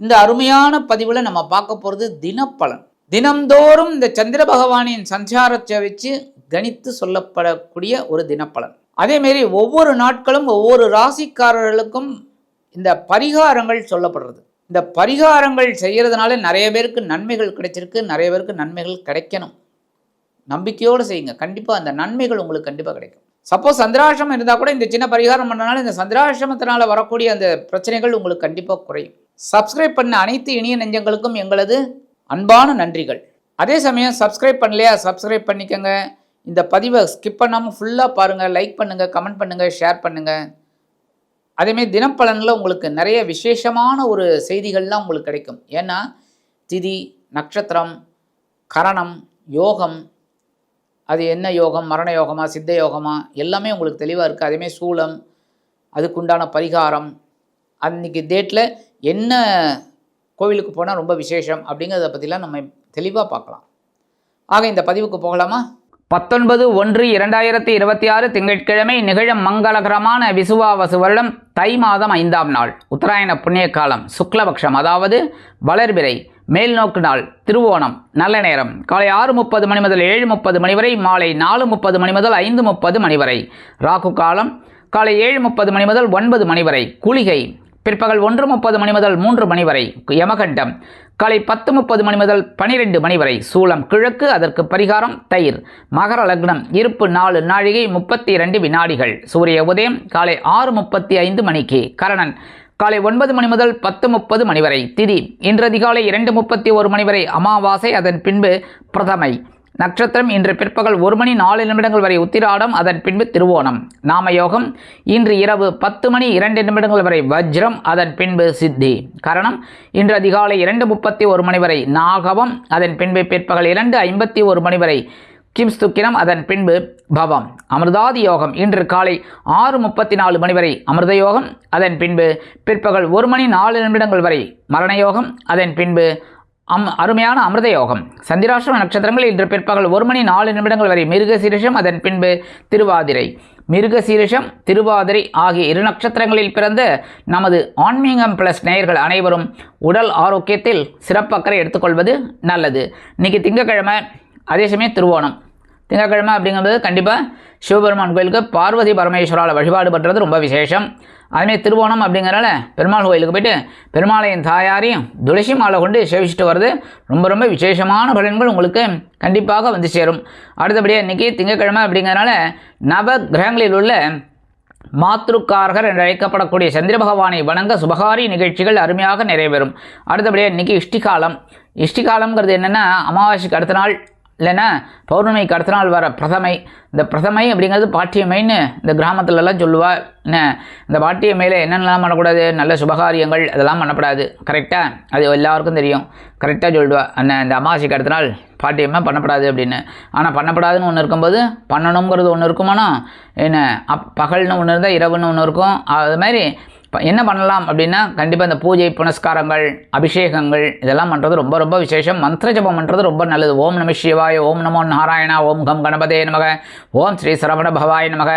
இந்த அருமையான பதிவில் நம்ம பார்க்க போகிறது தினப்பலன். தினம்தோறும் இந்த சந்திர பகவானின் சஞ்சாரத்தை வச்சு கணித்து சொல்லப்படக்கூடிய ஒரு தினப்பலன். அதேமாரி ஒவ்வொரு நாட்களும் ஒவ்வொரு ராசிக்காரர்களுக்கும் இந்த பரிகாரங்கள் சொல்லப்படுறது. இந்த பரிகாரங்கள் செய்கிறதுனால நிறைய பேருக்கு நன்மைகள் கிடைச்சிருக்கு நிறைய பேருக்கு நன்மைகள் கிடைக்கணும். நம்பிக்கையோடு செய்யுங்க. கண்டிப்பாக அந்த நன்மைகள் உங்களுக்கு கண்டிப்பாக கிடைக்கும். சப்போஸ் சந்திராசிரமம் இருந்தால் கூட இந்த சின்ன பரிகாரம் பண்ணனால இந்த சந்திராசிரமத்தினால வரக்கூடிய அந்த பிரச்சனைகள் உங்களுக்கு கண்டிப்பாக குறையும். சப்ஸ்கிரைப் பண்ண அனைத்து இனிய நெஞ்சங்களுக்கும் எங்களது அன்பான நன்றிகள். அதே சமயம் சப்ஸ்கிரைப் பண்ணலையா? சப்ஸ்கிரைப் பண்ணிக்கோங்க. இந்த பதிவை ஸ்கிப் பண்ணாமல் ஃபுல்லாக பாருங்கள் லைக் பண்ணுங்கள் கமெண்ட் பண்ணுங்கள் ஷேர் பண்ணுங்கள் அதேமாரி தினப்பலனில் உங்களுக்கு நிறைய விசேஷமான ஒரு செய்திகள்லாம் உங்களுக்கு கிடைக்கும். ஏன்னா திதி நட்சத்திரம் கரணம் யோகம் அது என்ன யோகம்? மரண யோகமா? சித்த யோகமா? எல்லாமே உங்களுக்கு தெளிவாக இருக்குது அதேமாரி சூளம் அதுக்குண்டான பரிகாரம் அன்றைக்கி டேட்டில் என்ன கோவிலுக்கு போனால் ரொம்ப விசேஷம் அப்படிங்கிறத பற்றிலாம் நம்ம தெளிவாக பார்க்கலாம். ஆக இந்த பதிவுக்கு போகலாமா? பத்தொன்பது ஒன்று இரண்டாயிரத்தி இருபத்தி ஆறு திங்கட்கிழமை நிகழும் மங்களகரமான விசுவாவசு வருடம் தை மாதம் ஐந்தாம் நாள் உத்தராயண புண்ணிய காலம் சுக்லபக்ஷம் அதாவது வளர்பிறை மேல்நோக்கு நாள் திருவோணம் நல்ல நேரம். காலை ஆறு முப்பது மணி முதல் ஏழு முப்பது மணி வரை மாலை நாலு முப்பது மணி முதல் ஐந்து முப்பது மணி வரை. ராகு காலம் காலை ஏழு முப்பது மணி முதல் ஒன்பது மணி வரை. குளிகை பிற்பகல் ஒன்று முப்பது மணி முதல் மூன்று மணி வரை யமகண்டம். காலை பத்து முப்பது மணி முதல் பனிரெண்டு மணி வரை சூலம் கிழக்கு அதற்கு பரிகாரம் தயிர். மகர லக்னம் இருப்பு நாலு நாழிகை முப்பத்தி இரண்டு வினாடிகள். சூரிய உதயம் காலை ஆறு முப்பத்தி ஐந்து மணிக்கு கரணன். காலை ஒன்பது மணி முதல் பத்து முப்பது மணி வரை திதி. இன்று அதிகாலை இரண்டு முப்பத்தி ஒரு மணி வரை அமாவாசை அதன் பின்பு பிரதமை. நட்சத்திரம் இன்று பிற்பகல் ஒரு மணி நாலு நிமிடங்கள் வரை உத்திராடம் அதன் பின்பு திருவோணம். நாமயோகம் இன்று இரவு பத்து மணி இரண்டு நிமிடங்கள் வரை வஜ்ரம் அதன் பின்பு சித்தி. கரணம் இன்று அதிகாலை இரண்டு முப்பத்தி ஒரு மணி வரை நாகவம் அதன் பின்பு பிற்பகல் இரண்டு ஐம்பத்தி ஒரு மணி வரை கிம்ஸ்துக்கினம் அதன் பின்பு பவம். அமிர்தாதி யோகம் இன்று காலை ஆறு முப்பத்தி நாலு மணி வரை அமிர்த யோகம் அதன் பின்பு பிற்பகல் ஒரு மணி நாலு நிமிடங்கள் வரை மரணயோகம் அதன் பின்பு அம் அருமையான அமிர்த யோகம் சந்திராஷ்டிரம நட்சத்திரங்கள் இன்று பிற்பகல் ஒரு மணி நாலு நிமிடங்கள் வரை மிருகசீரிஷம் அதன் பின்பு திருவாதிரை. மிருகசீரிஷம் திருவாதிரை ஆகிய இரு நட்சத்திரங்களில் பிறந்த நமது ஆன்மீகம் பிளஸ் நேயர்கள் அனைவரும் உடல் ஆரோக்கியத்தில் சிறப்பக்கறை எடுத்துக்கொள்வது நல்லது. இன்னைக்கு திங்கக்கிழமை அதே சமயம் திருவோணம். திங்கக்கிழமை அப்படிங்கிறது கண்டிப்பாக சிவபெருமான் கோயிலுக்கு பார்வதி பரமேஸ்வரால் வழிபாடு பண்ணுறது ரொம்ப விசேஷம். அதுமாரி திருவோணம் அப்படிங்கிறனால பெருமாள் கோயிலுக்கு போயிட்டு பெருமாளையின் தாயாரையும் துளசி மாலை கொண்டு சேவிச்சுட்டு வர்றது ரொம்ப ரொம்ப விசேஷமான பலன்கள் உங்களுக்கு கண்டிப்பாக வந்து சேரும். அடுத்தபடியாக இன்றைக்கி திங்கக்கிழமை அப்படிங்கிறனால நவ கிரகங்களில் உள்ள மாத்ருக்காரகர் என்று அழைக்கப்படக்கூடிய சந்திர பகவானை வணங்க சுபகாரி நிகழ்ச்சிகள் அருமையாக நிறைவேறும். அடுத்தபடியாக இன்றைக்கி இஷ்டிகாலம். இஷ்டிகாலம்ங்கிறது என்னென்னா அமாவாசைக்கு அடுத்த நாள் இல்லைன்னா பௌர்ணமிக்கு அடுத்த நாள் வர பிரதமை. இந்த பிரதமை அப்படிங்கிறது பாட்டியமைன்னு இந்த கிராமத்துலலாம் சொல்லுவாள் என்ன? இந்த பாட்டியமையில் என்னென்னலாம் பண்ணக்கூடாது? நல்ல சுபகாரியங்கள் அதெல்லாம் பண்ணப்படாது. கரெக்டாக அது எல்லாருக்கும் தெரியும். கரெக்டாக சொல்லுவாள் அண்ணன் இந்த அமாவாசைக்கு அடுத்த நாள் பாட்டியம்மா பண்ணப்படாது அப்படின்னு. ஆனால் பண்ணப்படாதுன்னு ஒன்று இருக்கும்போது பண்ணணுங்கிறது ஒன்று இருக்குமானா? என்ன? அப் பகல்னு ஒன்று இருந்தால் இரவுன்னு ஒன்று இருக்கும். அது மாதிரி என்ன பண்ணலாம் அப்படின்னா கண்டிப்பாக இந்த பூஜை புனஸ்காரங்கள் அபிஷேகங்கள் இதெல்லாம் பண்ணுறது ரொம்ப ரொம்ப விசேஷம். மந்திர ஜபம் பண்ணுறது ரொம்ப நல்லது. ஓம் நம சிவாய ஓம் நமோ நாராயணா ஓம் கம் கணபதே நமக ஓம் ஸ்ரீ சரவண பவாய நமக.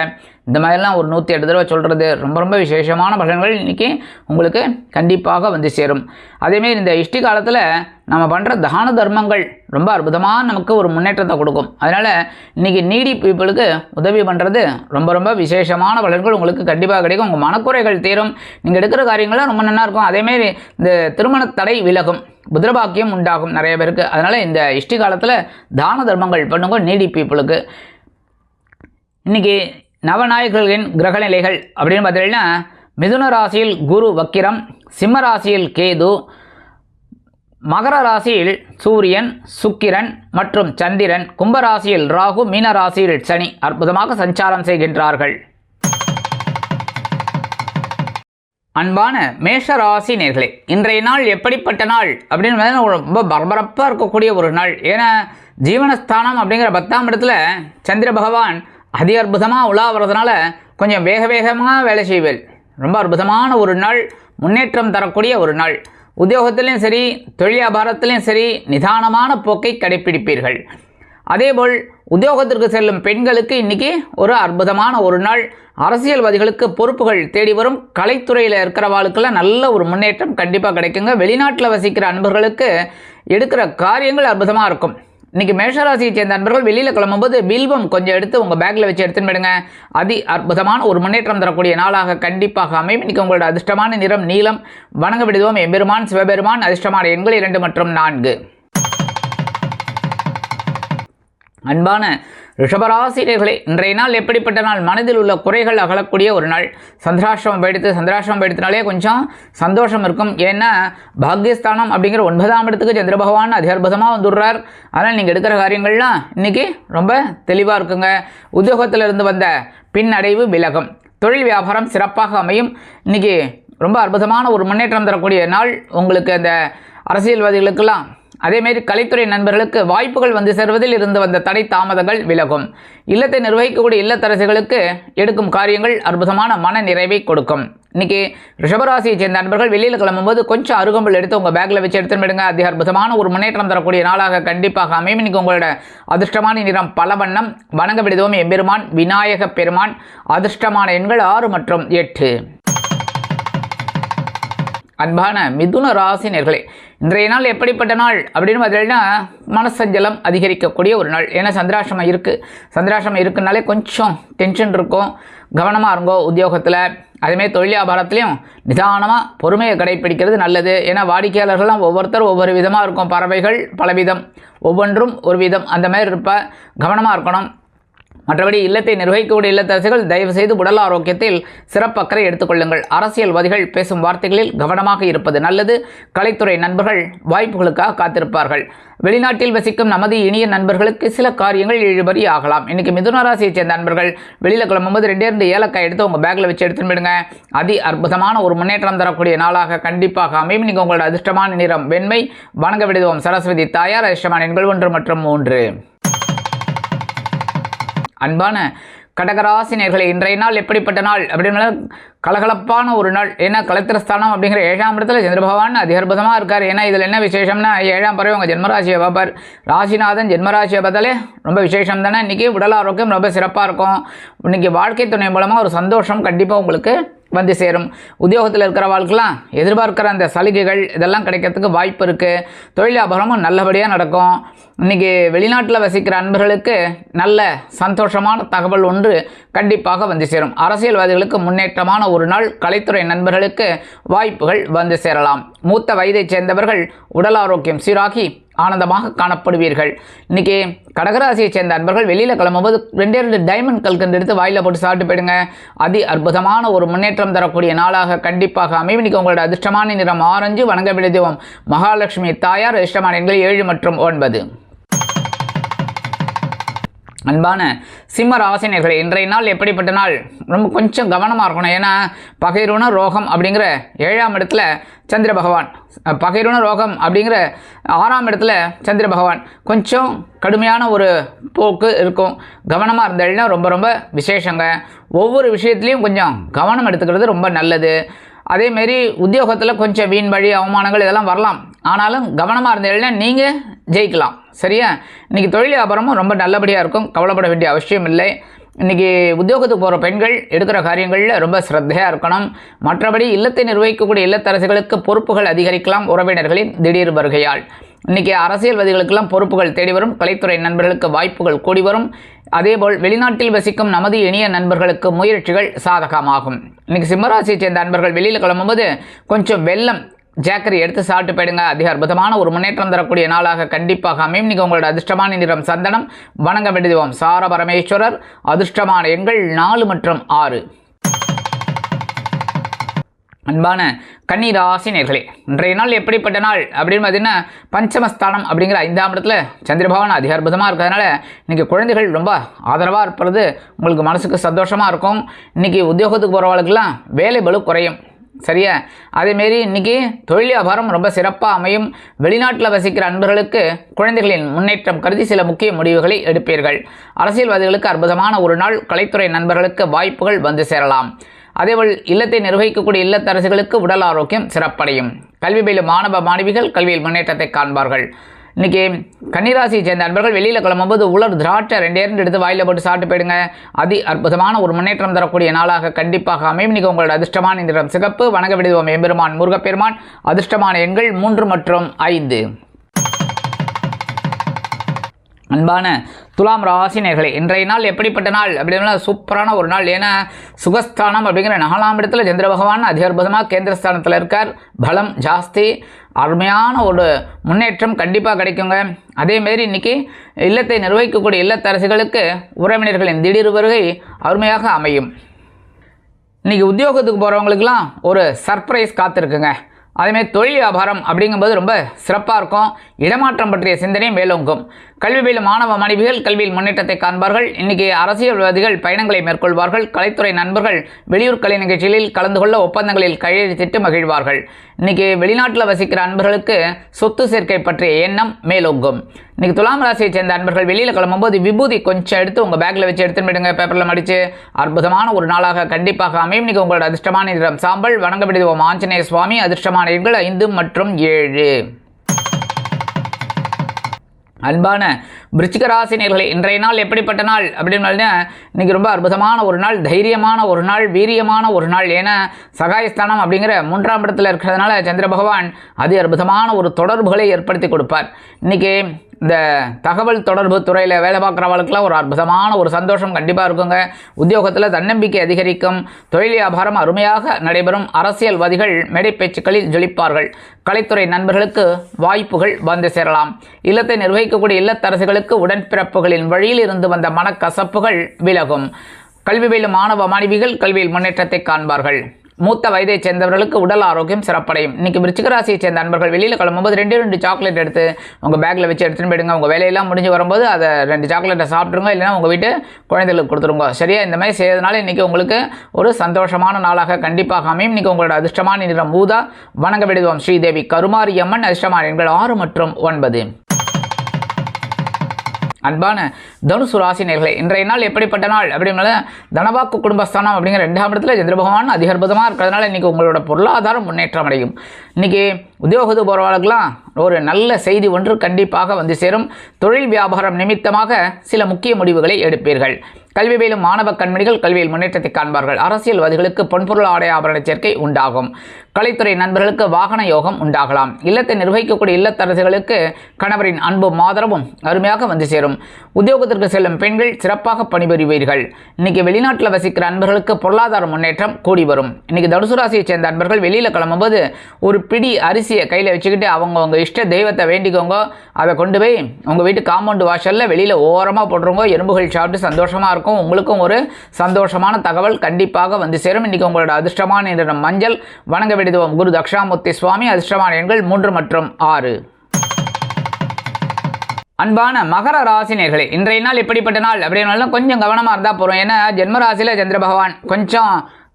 இந்த மாதிரிலாம் ஒரு நூற்றி எட்டு தடவை சொல்கிறது ரொம்ப ரொம்ப விசேஷமான பலன்கள் இன்றைக்கி உங்களுக்கு கண்டிப்பாக வந்து சேரும். அதேமாரி இந்த இஷ்டி காலத்தில் நம்ம பண்ணுற தான தர்மங்கள் ரொம்ப அற்புதமாக நமக்கு ஒரு முன்னேற்றத்தை கொடுக்கும். அதனால் இன்றைக்கி நீடி பீப்புளுக்கு உதவி பண்ணுறது ரொம்ப ரொம்ப விசேஷமான பலன்கள் உங்களுக்கு கண்டிப்பாக கிடைக்கும். உங்கள் மனக்குறைகள் தீரும். நீங்கள் எடுக்கிற காரியங்கள்லாம் ரொம்ப நல்லா இருக்கும். அதேமாரி இந்த திருமண தடை விலகும். புத்திரபாக்கியம் உண்டாகும் நிறைய பேருக்கு. அதனால் இந்த இஷ்டி காலத்தில் தான தர்மங்கள் பண்ணுங்க நீடி பீப்புளுக்கு இன்றைக்கி நவநாயகர்களின் கிரகநிலைகள் அப்படின்னு பார்த்தீங்கன்னா மிதுன ராசியில் குரு வக்கிரம் சிம்ம ராசியில் கேது மகர ராசியில் சூரியன் சுக்கிரன் மற்றும் சந்திரன் கும்பராசியில் ராகு மீன ராசியில் சனி அற்புதமாக சஞ்சாரம் செய்கின்றார்கள். அன்பான மேஷ ராசி நேர்களே இன்றைய நாள் எப்படிப்பட்ட நாள் அப்படின்னு ரொம்ப பரபரப்பாக இருக்கக்கூடிய ஒரு நாள். ஏன்னா ஜீவனஸ்தானம் அப்படிங்கிற பத்தாம் இடத்துல சந்திர பகவான் அதி அற்புதமாக உலா வர்றதுனால கொஞ்சம் வேக வேகமாக வேலை செய்வேன் ரொம்ப அற்புதமான ஒரு நாள் முன்னேற்றம் தரக்கூடிய ஒரு நாள். உத்தியோகத்திலையும் சரி தொழில் வியாபாரத்திலையும் சரி நிதானமான போக்கை கடைப்பிடிப்பீர்கள். அதேபோல் உத்தியோகத்திற்கு செல்லும் பெண்களுக்கு இன்றைக்கி ஒரு அற்புதமான ஒரு நாள். அரசியல்வாதிகளுக்கு பொறுப்புகள் தேடி வரும். கலைத்துறையில் இருக்கிறவாளுக்கெல்லாம் நல்ல ஒரு முன்னேற்றம் கண்டிப்பாக கிடைக்குங்க. வெளிநாட்டில் வசிக்கிற அன்பர்களுக்கு எடுக்கிற காரியங்கள் அற்புதமாக இருக்கும். இன்னைக்கு மேஷராசியை சேர்ந்த நண்பர்கள் வெளியில் கிளம்பும்போது பில்வம் கொஞ்சம் எடுத்து உங்கள் பேக்கில் வச்சு எடுத்துன்னு விடுங்க அதி அற்புதமான ஒரு முன்னேற்றம் தரக்கூடிய நாளாக கண்டிப்பாக அமையும். இன்னைக்கு உங்களோட அதிர்ஷ்டமான நிறம் நீளம். வணங்க விடுவோம். எம்பெருமான் சிவபெருமான் அதிர்ஷ்டமான எண்கள் இரண்டு மற்றும் நான்கு. அன்பான ரிஷபராசிரியர்களே இன்றைய நாள் எப்படிப்பட்ட நாள்? மனதில் உள்ள குறைகள் அகலக்கூடிய ஒரு நாள். சந்திராசிரமம் போயிடுத்து சந்திராசிரமம் போயிடுத்தினாலே கொஞ்சம் சந்தோஷம் இருக்கும். ஏன்னா பாக்யஸ்தானம் அப்படிங்கிற ஒன்பதாம் இடத்துக்கு சந்திர பகவான் அதி அற்புதமாக வந்துடுறார். அதனால் நீங்கள் எடுக்கிற காரியங்கள்லாம் இன்றைக்கி ரொம்ப தெளிவாக இருக்குங்க. உத்தியோகத்தில் இருந்து வந்த பின்னடைவு விலகும். தொழில் வியாபாரம் சிறப்பாக அமையும். இன்றைக்கி ரொம்ப அற்புதமான ஒரு முன்னேற்றம் தரக்கூடிய நாள். உங்களுக்கு அந்த அரசியல்வாதிகளுக்கெல்லாம் அதேமாரி கலைத்துறை நண்பர்களுக்கு வாய்ப்புகள் வந்து சேர்வதில் இருந்து வந்த தடை தாமதங்கள் விலகும். இல்லத்தை நிர்வகிக்கக்கூடிய இல்லத்தரசிகளுக்கு எடுக்கும் காரியங்கள் அற்புதமான மன நிறைவை கொடுக்கும். இன்னைக்கு ரிஷபராசியை சேர்ந்த நண்பர்கள் வெளியில் கிளம்பும்போது கொஞ்சம் அருகம்புல் எடுத்து உங்கள் பேக்கில் வச்சு எடுத்துன்னு விடுங்க அதி அற்புதமான ஒரு முன்னேற்றம் தரக்கூடிய நாளாக கண்டிப்பாக அமையும். இன்னைக்கு உங்களோட அதிர்ஷ்டமான நிறம் பல வண்ணம் வணங்க விடுதோம் எம்பெருமான் விநாயக பெருமான். அதிர்ஷ்டமான எண்கள் ஆறு மற்றும் எட்டு. அன்பான மிதுன ராசி நேர்களே இன்றைய நாள் எப்படிப்பட்ட நாள் அப்படின்னு பார்த்தீங்கன்னா மனசஞ்சலம் அதிகரிக்கக்கூடிய ஒரு நாள். ஏன்னா சந்திராசிரமம் இருக்குது சந்திராசிரமம் இருக்குனாலே கொஞ்சம் டென்ஷன் இருக்கும். கவனமாக இருங்கோ உத்தியோகத்தில். அதுமாரி தொழில் வியாபாரத்துலேயும் நிதானமாக பொறுமையை கடைப்பிடிக்கிறது நல்லது. ஏன்னா வாடிக்கையாளர்கள்லாம் ஒவ்வொருத்தரும் ஒவ்வொரு விதமாக இருக்கும். பறவைகள் பலவிதம். ஒவ்வொன்றும் ஒரு விதம். அந்த மாதிரி இருப்ப கவனமாக இருக்கணும். மற்றபடி இல்லத்தை நிர்வகிக்கக்கூடிய இல்லத்தரசிகள் தயவு செய்து உடல் ஆரோக்கியத்தில் சிறப்பக்கறை எடுத்துக்கொள்ளுங்கள். அரசியல்வாதிகள் பேசும் வார்த்தைகளில் கவனமாக இருப்பது நல்லது. கலைத்துறை நண்பர்கள் வாய்ப்புகளுக்காக காத்திருப்பார்கள். வெளிநாட்டில் வசிக்கும் நமது இனிய நண்பர்களுக்கு சில காரியங்கள் இழுபறி ஆகலாம். இன்னைக்கு மிதுன ராசியை சேர்ந்த நண்பர்கள் வெளியில் கிளம்பும்போது ரெண்டே ரெண்டு ஏலக்காய் எடுத்து உங்கள் பேக்கில் வச்சு எடுத்துன்னு போயிடுங்க. அதி அற்புதமான ஒரு முன்னேற்றம் தரக்கூடிய நாளாக கண்டிப்பாக அமையும். இன்னைக்கு உங்களோட அதிர்ஷ்டமான நிறம் வெண்மை. வணங்க விடுவோம். சரஸ்வதி தாயார் அதிர்ஷ்டமான எண்கள் ஒன்று மற்றும் மூன்று. அன்பான கடகராசினியர்களை இன்றைய நாள் எப்படிப்பட்ட நாள்? அப்படின்னு கலகலப்பான ஒரு நாள். ஏன்னா கலத்திரஸ்தானம் அப்படிங்கிற ஏழாம் இடத்துல சந்திர பகவான் இருக்கார். ஏன்னா இதில் என்ன விசேஷம்னா ஏழாம் பறவை உங்கள் ஜென்மராசியை பார்ப்பார். ராசிநாதன் ஜென்மராசியை பார்த்தாலே ரொம்ப விசேஷம் தானே. இன்றைக்கி உடல் ஆரோக்கியம் ரொம்ப சிறப்பாக இருக்கும். இன்றைக்கி வாழ்க்கை துணை மூலமாக ஒரு சந்தோஷம் கண்டிப்பாக உங்களுக்கு வந்து சேரும். உத்தியோகத்தில் இருக்கிற வாழ்க்கெல்லாம் எதிர்பார்க்குற அந்த சலுகைகள் இதெல்லாம் கிடைக்கிறதுக்கு வாய்ப்பு இருக்குது தொழில் வியாபாரமும் நல்லபடியாக நடக்கும். இன்றைக்கி வெளிநாட்டில் வசிக்கிற அன்பர்களுக்கு நல்ல சந்தோஷமான தகவல் ஒன்று கண்டிப்பாக வந்து சேரும். அரசியல்வாதிகளுக்கு முன்னேற்றமான ஒரு நாள் கலைத்துறை நண்பர்களுக்கு வாய்ப்புகள் வந்து சேரலாம். மூத்த வயதைச் சேர்ந்தவர்கள் உடல் ஆரோக்கியம் சீராகி ஆனந்தமாக காணப்படுவீர்கள். இன்றைக்கி கடகராசியை சேர்ந்த அன்பர்கள் வெளியில் கிளம்பும்போது ரெண்டே ரெண்டு டைமண்ட் கல்கண்டு எடுத்து வாயில போட்டு சாப்பிட்டு போயிடுங்க. அதி அற்புதமான ஒரு முன்னேற்றம் தரக்கூடிய நாளாக கண்டிப்பாக அமையும். இன்றைக்கி உங்களோட அதிர்ஷ்டமான நிறம் ஆரஞ்சு வணங்க விடுதேவம் மகாலட்சுமி தாயார் அதிர்ஷ்டமான எண்கள் ஏழு மற்றும் ஒன்பது. அன்பான சிம்ம ராசினியர்களே இன்றைய நாள் எப்படிப்பட்ட நாள்? ரொம்ப கொஞ்சம் கவனமாக இருக்கணும். ஏன்னா பகைருண ரோகம் அப்படிங்கிற ஏழாம் இடத்துல சந்திர பகவான். பகைருண ரோகம் அப்படிங்கிற ஆறாம் இடத்துல சந்திர பகவான். கொஞ்சம் கடுமையான ஒரு போக்கு இருக்கும். கவனமாக இருந்தேன்னா ரொம்ப ரொம்ப விசேஷங்க. ஒவ்வொரு விஷயத்துலையும் கொஞ்சம் கவனம் எடுத்துக்கிறது ரொம்ப நல்லது. அதேமாரி உத்தியோகத்தில் கொஞ்சம் வீண் வழி அவமானங்கள் இதெல்லாம் வரலாம். ஆனாலும் கவனமாக இருந்தீங்கன்னா நீங்கள் ஜெயிக்கலாம். சரியா? இன்றைக்கி தொழில் வியாபாரமும் ரொம்ப நல்லபடியாக இருக்கும். கவலைப்பட வேண்டிய அவசியம் இல்லை. இன்றைக்கி உத்தியோகத்துக்கு போகிற பெண்கள் எடுக்கிற காரியங்களில் ரொம்ப ஸ்ரத்தையாக இருக்கணும். மற்றபடி இல்லத்தை நிர்வகிக்கக்கூடிய இல்லத்தரசிகளுக்கு பொறுப்புகள் அதிகரிக்கலாம். உறவினர்களின் திடீர் வருகையால். இன்றைக்கி அரசியல்வாதிகளுக்கெல்லாம் பொறுப்புகள் தேடி வரும். கலைத்துறை நண்பர்களுக்கு வாய்ப்புகள் கூடி வரும். அதேபோல் வெளிநாட்டில் வசிக்கும் நமது இனிய நண்பர்களுக்கு முயற்சிகள் சாதகமாகும். இன்றைக்கி சிம்மராசியை சேர்ந்த நண்பர்கள் வெளியில் கிளம்பும்போது கொஞ்சம் வெள்ளம் ஜாக்கரி எடுத்து சாப்பிட்டு போயிடுங்க. அதிக அற்புதமான ஒரு முன்னேற்றம் தரக்கூடிய நாளாக கண்டிப்பாக அமையும். நீங்கள் உங்களோட அதிர்ஷ்டமான நிறம் சந்தனம். வணங்க வேண்டியதுவோம் சார பரமேஸ்வரர் அதிர்ஷ்டமான எண்கள் நாலு மற்றும் ஆறு. அன்பான கன்னிராசி நேர்களே இன்றைய நாள் எப்படிப்பட்ட நாள் அப்படின்னு பார்த்தீங்கன்னா பஞ்சமஸ்தானம் அப்படிங்கிற ஐந்தாம் இடத்துல சந்திரபவன் அதிக அற்புதமாக இருக்கிறதுனால இன்றைக்கி குழந்தைகள் ரொம்ப ஆதரவாக இருப்பது உங்களுக்கு மனசுக்கு சந்தோஷமாக இருக்கும். இன்றைக்கி உத்தியோகத்துக்கு போகிறவங்களுக்கெல்லாம் வேலை பலு குறையும். சரியா? அதேமாரி இன்றைக்கி தொழில் வியாபாரம் ரொம்ப சிறப்பாக அமையும். வெளிநாட்டில் வசிக்கிற அன்பர்களுக்கு குழந்தைகளின் முன்னேற்றம் கருதி சில முக்கிய முடிவுகளை எடுப்பீர்கள். அரசியல்வாதிகளுக்கு அற்புதமான ஒரு நாள். கலைத்துறை நண்பர்களுக்கு வாய்ப்புகள் வந்து சேரலாம். அதேபோல் இல்லத்தை நிர்வகிக்கக்கூடிய இல்லத்தரசுகளுக்கு உடல் ஆரோக்கியம் சிறப்படையும். கல்வி பயிலும் மாணவ மாணவிகள் கல்வியில் முன்னேற்றத்தை காண்பார்கள். இன்றைக்கி கன்னிராசியை சேர்ந்த நண்பர்கள் வெளியில் கிளம்பும்போது உலர் திராட்சை ரெண்டு இரண்டு எடுத்து வாயில் போட்டு சாப்பிட்டு போயிடுங்க. அதி அற்புதமான ஒரு முன்னேற்றம் தரக்கூடிய நாளாக கண்டிப்பாக அமையும். இன்றைக்கி உங்களோட அதிர்ஷ்டமான நிறம் சிகப்பு வணங்க விடுவோம் எம்பெருமான் முருகப்பெருமான். அதிர்ஷ்டமான எண்கள் மூன்று மற்றும் ஐந்து. அன்பான துலாம் ராசி நேர்களே இன்றைய நாள் எப்படிப்பட்ட நாள்? அப்படின்னா சூப்பரான ஒரு நாள். ஏன்னா சுகஸ்தானம் அப்படிங்கிற நாலாம் இடத்துல சந்திர பகவான் அதிகர்பதமாக கேந்திரஸ்தானத்தில் இருக்கார். பலம் ஜாஸ்தி. அருமையான ஒரு முன்னேற்றம் கண்டிப்பாக கிடைக்குங்க. அதேமாரி இன்றைக்கி இல்லத்தை நிர்வகிக்கக்கூடிய இல்லத்தரசிகளுக்கு உறவினர்களின் திடீர் வருகை அருமையாக அமையும். இன்றைக்கி உத்தியோகத்துக்கு போகிறவங்களுக்கெல்லாம் ஒரு சர்ப்ரைஸ் காத்திருக்குங்க. அதேமாதிரி தொழில் வியாபாரம் அப்படிங்கும்போது ரொம்ப சிறப்பாக இருக்கும். இடமாற்றம் பற்றிய சிந்தனை மேலோங்கும் கல்வி பயிலும் மாணவ மாணவிகள் கல்வியில் முன்னேற்றத்தை காண்பார்கள். இன்றைக்கி அரசியல்வாதிகள் பயணங்களை மேற்கொள்வார்கள். கலைத்துறை நண்பர்கள் வெளியூர் கலை நிகழ்ச்சிகளில் கலந்து கொள்ள ஒப்பந்தங்களில் கையெழுத்திட்டு மகிழ்வார்கள். இன்றைக்கி வெளிநாட்டில் வசிக்கிற அன்பர்களுக்கு சொத்து சேர்க்கை பற்றிய எண்ணம் மேலோங்கும். இன்றைக்கி துலாம் ராசியை சேர்ந்த அன்பர்கள் வெளியில் கிளம்பும்போது விபூதி கொஞ்சம் எடுத்து உங்கள் பேக்கில் வச்சு எடுத்துன்னு போயிடுங்க பேப்பரில் மடித்து அற்புதமான ஒரு நாளாக கண்டிப்பாக அமையும். இன்றைக்கி உங்களோட அதிர்ஷ்டமான நிறம் சாம்பல். வணங்க விடுவோம் ஆஞ்சநேய சுவாமி. அதிர்ஷ்டமான எண்கள் ஐந்து மற்றும் ஏழு. அன்பான விருச்சிக ராசினியர்களே இன்றைய நாள் எப்படிப்பட்ட நாள்? அப்படின்னு இன்றைக்கி ரொம்ப அற்புதமான ஒரு நாள் தைரியமான ஒரு நாள் வீரியமான ஒரு நாள். ஏன்னா சகாயஸ்தானம் அப்படிங்கிற மூன்றாம் இடத்தில் இருக்கிறதுனால சந்திர பகவான் அதி அற்புதமான ஒரு தொடர்புகளை ஏற்படுத்தி கொடுப்பார். இன்றைக்கி இந்த தகவல் தொடர்பு துறையில் வேலை பார்க்குறவங்களுக்குலாம் ஒரு அற்புதமான ஒரு சந்தோஷம் கண்டிப்பாக இருக்குங்க. உத்தியோகத்தில் தன்னம்பிக்கை அதிகரிக்கும். தொழில் வியாபாரம் அருமையாக நடைபெறும். அரசியல்வாதிகள் மேடை பேச்சுக்களில் ஜொலிப்பார்கள். கலைத்துறை நண்பர்களுக்கு வாய்ப்புகள் வந்து சேரலாம். இல்லத்தை நிர்வகிக்கக்கூடிய இல்லத்தரசுகளுக்கு உடன்பிறப்புகளின் வழியில் இருந்து வந்த மனக்கசப்புகள் விலகும். கல்வி பயிலும் மாணவ மாணவிகள் கல்வியில் முன்னேற்றத்தை காண்பார்கள். மூத்த வயதை சேர்ந்தவர்களுக்கு உடல் ஆரோக்கியம் சிறப்படையும். இன்றைக்கி விருச்சிக ராசியை சேர்ந்த நண்பர்கள் வெளியில் கிளம்பும்போது ரெண்டு ரெண்டு சாக்லேட் எடுத்து உங்கள் பேக்கில் வச்சு எடுத்துகிட்டு போயிடுங்க. உங்கள் வேலையெல்லாம் முடிஞ்சு வரும்போது அதை ரெண்டு சாக்லேட்டை சாப்பிட்ருங்க இல்லைனா உங்கள் வீட்டு குழந்தைகளுக்கு கொடுத்துருங்க. சரியா? இந்த மாதிரி செய்யறதுனால இன்றைக்கி உங்களுக்கு ஒரு சந்தோஷமான நாளாக கண்டிப்பாக அமையும். இன்றைக்கி உங்களோட அதிர்ஷ்டமான நிறம் ஊதா. வணங்க விடுவோம் ஸ்ரீதேவி கருமாரி அம்மன் அதிர்ஷ்டமான எண்கள் ஆறு மற்றும் ஒன்பது. அன்பான தனுசு ராசினியர்களே இன்றைய நாள் எப்படிப்பட்ட நாள்? அப்படின்னால தனவாக்கு குடும்பஸ்தானம் அப்படிங்கிற ரெண்டாம் இடத்துல சந்திர பகவான் இருக்கிறதுனால இன்றைக்கி உங்களோட பொருளாதாரம் முன்னேற்றம் அடையும். இன்றைக்கி உத்தியோகத்து போகிறவர்களுக்கெல்லாம் ஒரு நல்ல செய்தி ஒன்று கண்டிப்பாக வந்து சேரும். தொழில் வியாபாரம் நிமித்தமாக சில முக்கிய முடிவுகளை எடுப்பீர்கள். கல்வி பயிலும் மாணவ கண்மணிகள் கல்வியில் முன்னேற்றத்தை காண்பார்கள். அரசியல்வாதிகளுக்கு பொன்பொருள் ஆடை ஆபரண சேர்க்கை உண்டாகும். கலைத்துறை நண்பர்களுக்கு வாகன யோகம் உண்டாகலாம். இல்லத்தை நிர்வகிக்கக்கூடிய இல்லத்தரசுகளுக்கு கணவரின் அன்பும் ஆதரவும் அருமையாக வந்து சேரும். உத்தியோகத்திற்கு செல்லும் பெண்கள் சிறப்பாக பணிபுரிவீர்கள். இன்னைக்கு வெளிநாட்டில் வசிக்கிற அன்பர்களுக்கு பொருளாதார முன்னேற்றம் கூடி வரும். இன்னைக்கு தனுசு ராசியைச் சேர்ந்த அன்பர்கள் வெளியில் கிளம்பும்போது ஒரு பிடி அரிசி அரிசியை கையில் வச்சுக்கிட்டு அவங்க அவங்க இஷ்ட தெய்வத்தை வேண்டிக்கோங்க அதை கொண்டு போய் உங்கள் வீட்டு காம்பவுண்டு வாசலில் வெளியில் ஓரமாக போடுறவங்க எறும்புகள் சாப்பிட்டு சந்தோஷமாக இருக்கும். உங்களுக்கும் ஒரு சந்தோஷமான தகவல் கண்டிப்பாக வந்து சேரும். இன்றைக்கி உங்களோட அதிர்ஷ்டமான என்ற மஞ்சள் வணங்க விடுதுவோம் குரு தக்ஷாமூர்த்தி சுவாமி. அதிர்ஷ்டமான எண்கள் மூன்று மற்றும் ஆறு. அன்பான மகர ராசினியர்களே இன்றைய நாள் இப்படிப்பட்ட நாள்? அப்படின்னாலும் கொஞ்சம் கவனமாக இருந்தால் போகிறோம் ஏன்னா ஜென்ம ராசியில் சந்திர பகவான் கொஞ்சம்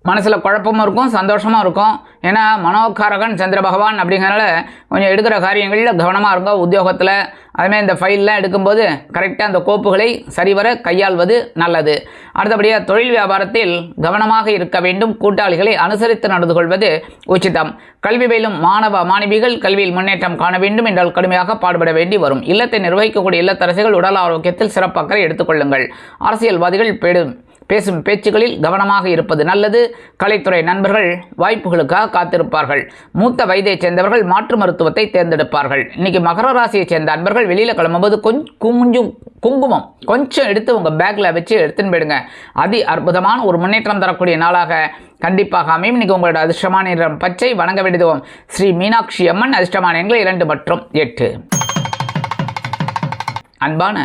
மனசில் குழப்பமும் இருக்கும் சந்தோஷமும் இருக்கும். ஏன்னா மனோகாரகன் சந்திர பகவான் அப்படிங்கிறனால கொஞ்சம் எடுக்கிற காரியங்களில் கவனமாக இருக்கும் உத்தியோகத்தில். அதுமாதிரி இந்த ஃபைல்லாம் எடுக்கும்போது கரெக்டாக அந்த கோப்புகளை சரிவர கையாள்வது நல்லது. அடுத்தபடியாக தொழில் வியாபாரத்தில் கவனமாக இருக்க வேண்டும். கூட்டாளிகளை அனுசரித்து நடந்து கொள்வது உச்சிதம். கல்வி பயிலும் மாணவ மாணவிகள் கல்வியில் முன்னேற்றம் காண வேண்டும் என்றால் கடுமையாக பாடுபட வேண்டி வரும். இல்லத்தை நிர்வகிக்கக்கூடிய இல்லத்தரசிகள் உடல் ஆரோக்கியத்தில் சிறப்பாக எடுத்துக்கொள்ளுங்கள் அரசியல்வாதிகள் பெடும் பேசும் பேச்சுகளில் கவனமாக இருப்பது நல்லது. கலைத்துறை நண்பர்கள் வாய்ப்புகளுக்காக காத்திருப்பார்கள். மூத்த வயதைச் சேர்ந்தவர்கள் மாற்று மருத்துவத்தை தேர்ந்தெடுப்பார்கள். இன்னைக்கு மகர ராசியை சேர்ந்த அன்பர்கள் வெளியில் கிளம்பும்போது கொஞ்சம் குங்குமம் கொஞ்சம் எடுத்து உங்கள் பேக்கில் வச்சு எடுத்துன்னு போயிடுங்க. அதி அற்புதமான ஒரு முன்னேற்றம் தரக்கூடிய நாளாக கண்டிப்பாக அமையும். இன்னைக்கு உங்களோட அதிர்ஷ்டமான நிறம் பச்சை. வணங்க விடுவோம் ஸ்ரீ மீனாட்சி அம்மன் அதிர்ஷ்டமான எண்கள் இரண்டு மற்றும் எட்டு. அன்பான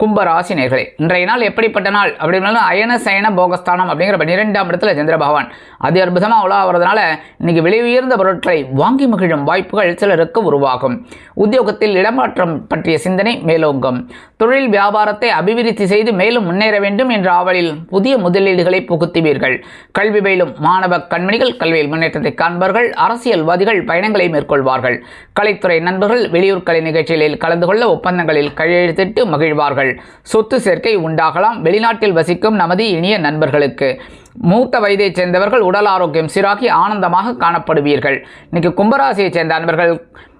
கும்பராசி நேர்களே இன்றைய நாள் எப்படிப்பட்ட நாள்? அப்படின்னாலும் அயன சயன போகஸ்தானம் அப்படிங்கிற பன்னிரெண்டாம் இடத்துல சந்திர பகவான். அது அற்புதமாக உலா வரதுனால இன்னைக்கு விலை உயர்ந்த பொருட்களை வாங்கி மகிழும் வாய்ப்புகள் சிலருக்கு உருவாகும். உத்தியோகத்தில் இடமாற்றம் பற்றிய சிந்தனை மேலோங்கும். தொழில் வியாபாரத்தை அபிவிருத்தி செய்து மேலும் முன்னேற வேண்டும் என்ற ஆவலில் புதிய முதலீடுகளை புகுத்துவீர்கள். கல்வி பயிலும் மாணவ கண்மணிகள் கல்வியில் முன்னேற்றத்தை காண்பார்கள் அரசியல்வாதிகள் பயணங்களை மேற்கொள்வார்கள். கலைத்துறை நண்பர்கள் வெளியூர் கலை நிகழ்ச்சிகளில் கலந்து கொள்ள ஒப்பந்தங்களில் கையெழுத்திட்டு மகிழ்வார்கள். சொத்து சேர்க்கை உண்டாகலாம். வெளிநாட்டில் வசிக்கும் நமது இனிய நண்பர்களுக்கு. மூத்த வயதைச் சேர்ந்தவர்கள் உடல் ஆரோக்கியம் சீராகி ஆனந்தமாக காணப்படுவீர்கள். இன்னைக்கு கும்பராசியைச் சேர்ந்த நண்பர்கள்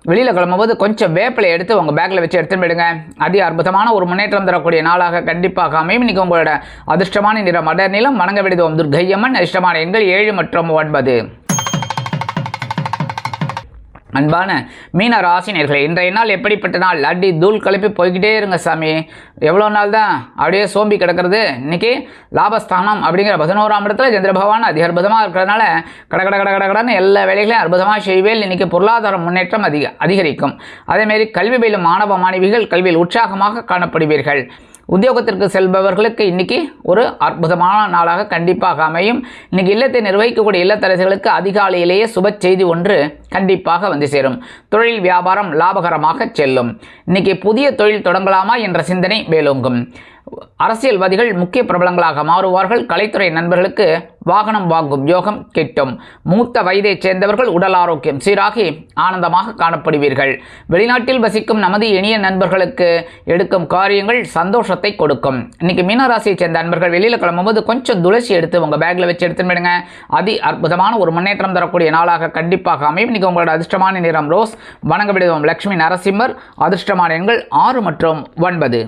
வெளியில் கிளம்பும்போது கொஞ்சம் வேப்பிலை எடுத்து உங்கள் பேக்கில் வச்சு எடுத்துன்னு விடுங்க அதி அற்புதமான ஒரு முன்னேற்றம் தரக்கூடிய நாளாக கண்டிப்பாக அமையும். இன்னைக்கு உங்களோட அதிர்ஷ்டமான நிறம் அடர் நிலம் வணங்க விடுதோம் துர்கையம்மன். அதிர்ஷ்டமான எண்கள் ஏழு மற்றும் ஒன்பது. அன்பான மீன ராசினியர்களே இன்றைய நாள் எப்படிப்பட்ட நாள்? அடி தூள் கலப்பி போய்கிட்டே இருங்க சாமி. எவ்வளோ நாள் தான் அப்படியே சோம்பி கிடக்கிறது? இன்றைக்கி லாபஸ்தானம் அப்படிங்கிற பதினோராம் இடத்துல சந்திர பகவான் அதி அற்புதமாக இருக்கிறதுனால கட கட கட கடன்னு எல்லா வேலைகளையும் அற்புதமாக செய்வேல். இன்றைக்கி பொருளாதார முன்னேற்றம் அதிக அதிகரிக்கும். அதேமாரி கல்வி பயிலும் மாணவ மாணவிகள் கல்வியில் உற்சாகமாக காணப்படுவீர்கள். உத்தியோகத்திற்கு செல்பவர்களுக்கு இன்னைக்கு ஒரு அற்புதமான நாளாக கண்டிப்பாக அமையும். இன்றைக்கி இல்லத்தை நிர்வகிக்கக்கூடிய இல்லத்தரசிகளுக்கு அதிகாலையிலேயே சுப செய்தி ஒன்று கண்டிப்பாக வந்து சேரும். தொழில் வியாபாரம் லாபகரமாக செல்லும். இன்றைக்கி புதிய தொழில் தொடங்கலாமா என்ற சிந்தனை மேலோங்கும். அரசியல்வாதிகள் முக்கிய பிரபலங்களாக மாறுவார்கள். கலைத்துறை நண்பர்களுக்கு வாகனம் வாங்கும் யோகம் கிட்டும். மூத்த வயதைச் சேர்ந்தவர்கள் உடல் ஆரோக்கியம் சீராகி ஆனந்தமாக காணப்படுவீர்கள். வெளிநாட்டில் வசிக்கும் நமது இனிய நண்பர்களுக்கு எடுக்கும் காரியங்கள் சந்தோஷத்தை கொடுக்கும். இன்னைக்கு மீனராசியைச் சேர்ந்த நண்பர்கள் வெளியில் கிளம்பும்போது கொஞ்சம் துளசி எடுத்து உங்கள் பேக்கில் வச்சு எடுத்துன்னு போயிடுங்க. அதி அற்புதமான ஒரு முன்னேற்றம் தரக்கூடிய நாளாக கண்டிப்பாக அமையும். இன்னைக்கு உங்களோட அதிர்ஷ்டமான நிறம் ரோஸ். வணங்க விடுவோம் லக்ஷ்மி நரசிம்மர். அதிர்ஷ்டமான எண்கள் ஆறு மற்றும் ஒன்பது.